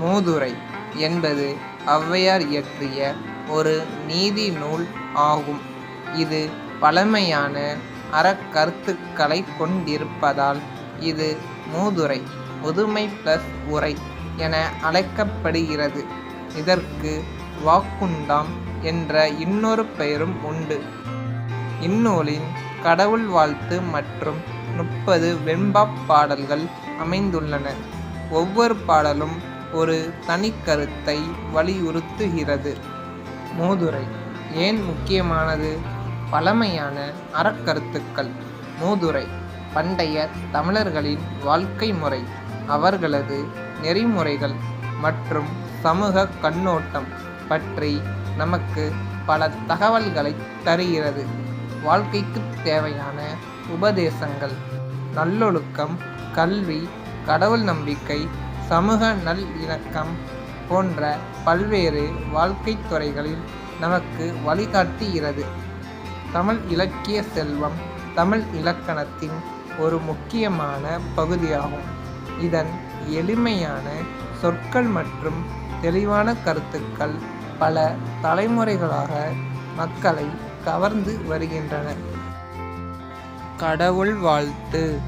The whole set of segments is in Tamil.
மூதுரை என்பது ஔவையார் இயற்றிய ஒரு நீதி நூல் ஆகும். இது பழமையான அறக்கருத்துக்களை கொண்டிருப்பதால் இது மூதுரை முதுமை பிளஸ் உரை என அழைக்கப்படுகிறது. இதற்கு வாக்குண்டாம் என்ற இன்னொரு பெயரும் உண்டு. இந்நூலின் கடவுள் வாழ்த்து மற்றும் முப்பது வெண்பாப் பாடல்கள் அமைந்துள்ளன. ஒவ்வொரு பாடலும் ஒரு தனி கருத்தை வலியுறுத்துகிறது. மூதுரை. ஏன் முக்கியமானது? பழமையான அறக்கருத்துக்கள். மூதுரை பண்டைய தமிழர்களின் வாழ்க்கை முறை. அவர்களது நெறிமுறைகள் மற்றும் சமூக கண்ணோட்டம் பற்றி நமக்கு பல தகவல்களை தருகிறது. வாழ்க்கைக்கு தேவையான உபதேசங்கள். நல்லொழுக்கம் கல்வி கடவுள் நம்பிக்கை சமூக நல்லிணக்கம் போன்ற பல்வேறு வாழ்க்கைத் துறைகளில் நமக்கு வழிகாட்டுகிறது. தமிழ் இலக்கிய செல்வம் தமிழ் இலக்கணத்தின் ஒரு முக்கியமான பகுதியாகும். இதன் எளிமையான சொற்கள் மற்றும் தெளிவான கருத்துக்கள் பல தலைமுறைகளாக மக்களை கவர்ந்து வருகின்றன. கடவுள் வாழ்த்து.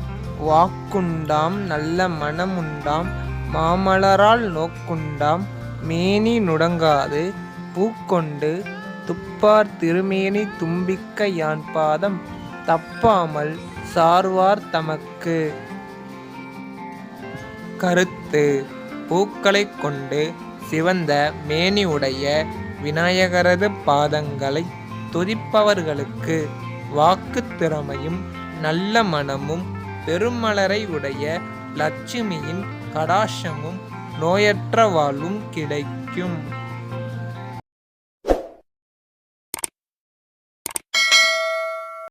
வாக்குண்டாம் நல்ல மனமுண்டாம் மாமலரால் நோக்குண்டாம். மேனி நுடங்காது. பூக்கொண்டு துப்பார் திருமேனி தும்பிக்க யான் பாதம். தப்பாமல் சார்வார் தமக்கு. கருத்து. பூக்களைக் கொண்டு சிவந்த மேனி உடைய விநாயகரது பாதங்களை துதிப்பவர்களுக்கு வாக்கு திறமையும் நல்ல மனமும் பெருமலரை உடைய லட்சுமியின் கடாட்சமும் நோயற்ற வாழ்வும் கிடைக்கும்.